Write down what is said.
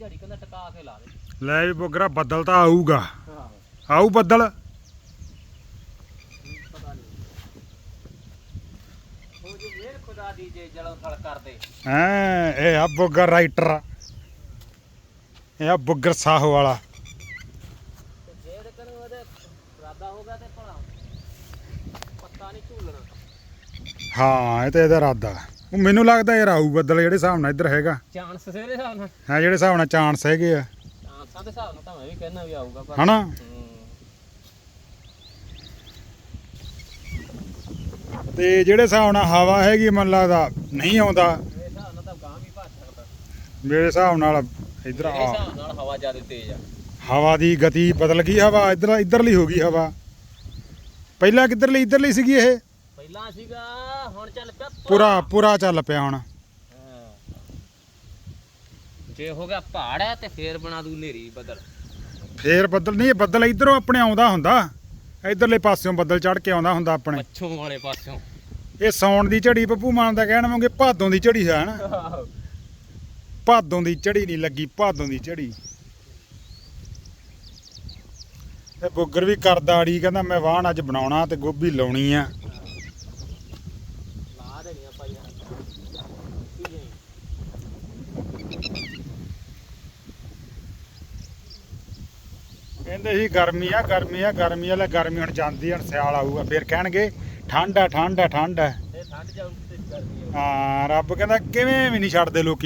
ਝੜੀ ਕਹਿੰਦਾ ਟਕਾ ਕੇ ਲਾ ਦੇ। ਲੈ ਵੀ ਬੁੱਗਰਾ ਬੱਦਲ ਤਾਂ ਆਊਗਾ। ਹਾਂ। ਆਊ ਬੱਦਲ? ਪਤਾ ਨਹੀਂ ਉਹ ਜੇ ਮੇਰ ਖੁਦਾ ਦੀ ਜੇ ਜਲਨ ਥਲ ਕਰਦੇ। ਹੈਂ ਇਹ ਆ ਬੁੱਗਰ ਰਾਈਟਰ। ਇਹ ਆ ਬੁੱਗਰ ਸਾਹੋ ਵਾਲਾ। ਤੇ ਜੇ ਤੇ ਕਰੂ ਉਹਦੇ ਇਰਾਦਾ ਹੋ ਗਿਆ ਤੇ ਭਲਾ। ਪੱਤਾ ਨਹੀਂ ਝੂਲਣਾ। ਹਾਂ ਇਹ ਤੇ ਇਹਦਾ ਇਰਾਦਾ। ਉਹ ਮੈਨੂੰ ਲੱਗਦਾ ਯਾਰ ਆਊ ਬੱਦਲ ਜਿਹੜੇ ਹਿਸਾਬ ਨਾਲ ਇੱਧਰ ਹੈਗਾ। ਚਾਂਸ ਦੇ ਹਿਸਾਬ ਨਾਲ। ਹਾਂ ਜਿਹੜੇ ਹਿਸਾਬ ਨਾਲ ਚਾਂਸ ਹੈਗੇ ਆ। ਚਾਂਸਾਂ ਦੇ ਹਿਸਾਬ ਨਾਲ ਤਾਂ ਮੈਂ ਵੀ ਕਹਿਣਾ ਵੀ ਆਊਗਾ ਪਰ ਹਨਾ। ਤੇ ਜਿਹੜੇ ਹਿਸਾਬ ਨਾਲ ਹਵਾ ਹੈਗੀ ਮੈਨੂੰ ਲੱਗਦਾ ਨਹੀਂ ਆਉਂਦਾ। ਇਹ ਹਿਸਾਬ ਨਾਲ ਤਾਂ ਗਾਂ ਵੀ ਭੱਜ ਸਕਦਾ। ਮੇਰੇ ਹਿਸਾਬ ਨਾਲ ਇੱਧਰ ਮੇਰੇ ਆ ਹਿਸਾਬ ਨਾਲ ਹਵਾ ਜ਼ਿਆਦਾ ਤੇਜ਼ ਆ। ਹਵਾ ਦੀ ਗਤੀ ਬਦਲ ਗਈ ਹਵਾ ਇੱਧਰ ਇੱਧਰਲੀ ਹੋ ਗਈ ਹਵਾ। ਪਹਿਲਾਂ ਕਿੱਧਰਲੀ ਇੱਧਰਲੀ ਸੀਗੀ ਇਹ? ਪਹਿਲਾਂ ਸੀਗਾ ਹੁਣ ਚੱਲ ਪਿਆ ਪੂਰਾ ਪੂਰਾ ਚੱਲ ਪਿਆ ਹੁਣ। ਹਾਂ। ਜੇ ਹੋ ਗਿਆ ਪਹਾੜ ਹੈ ਤੇ ਫੇਰ ਬਣਾ ਦੂ ਨੇਰੀ ਬਦਲ। ਫੇਰ ਬੱਦਲ ਨਹੀਂ ਇਹ ਬੱਦਲ ਇੱਧਰੋਂ ਆਪਣੇ ਆਉਂਦਾ ਹੁੰਦਾ। ਇੱਧਰਲੇ ਪਾਸਿਓਂ ਬੱਦਲ ਚੜ ਕੇ ਆਉਂਦਾ ਹੁੰਦਾ ਆਪਣੇ। ਪੱਛੋਂ ਵਾਲੇ ਪਾਸਿਓਂ। ਇਹ ਸੌਣ ਦੀ ਝੜੀ ਪੱਪੂ ਮਾਨ ਦਾ ਕਹਿਣ ਵਾਂਗੇ ਭਾਦੋਂ ਦੀ ਝੜੀ ਹੈ ਨਾ। ਭਾਦੋਂ ਦੀ ਝੜੀ ਨਹੀਂ ਲੱਗੀ ਭਾਦੋਂ ਦੀ ਝੜੀ। ਤੇ ਬੁੱਗਰ ਵੀ ਕਰਦਾ ਆੜੀ ਕਹਿੰਦਾ ਮੈਂ ਵਾਹਣ ਅੱਜ ਬਣਾਉਣਾ ਤੇ ਗੋਭੀ ਲਾਉਣੀ ਆ। ਦੇਣੀਆਂ ਪਾਈਆਂ ਕਹਿੰਦੇ ਸੀ ਗਰਮੀ ਆ ਗਰਮੀ ਆ ਗਰਮੀ ਵਾਲੇ ਗਰਮੀ ਹੁਣ ਜਾਂਦੀ ਹੁਣ ਸਿਆਲ ਆਊਗਾ। ਫਿਰ ਕਹਿਣਗੇ ਠੰਡ ਆ ਠੰਡ ਆ ਠੰਡ ਆ। ਇਹ ਠੰਡ ਜਾਊਗੀ ਤੇ ਗਰਮੀ ਆਊਗੀ। ਹਾਂ ਰੱਬ ਕਹਿੰਦਾ ਕਿਵੇਂ ਵੀ ਨਹੀਂ ਛੱਡਦੇ ਲੋਕੀ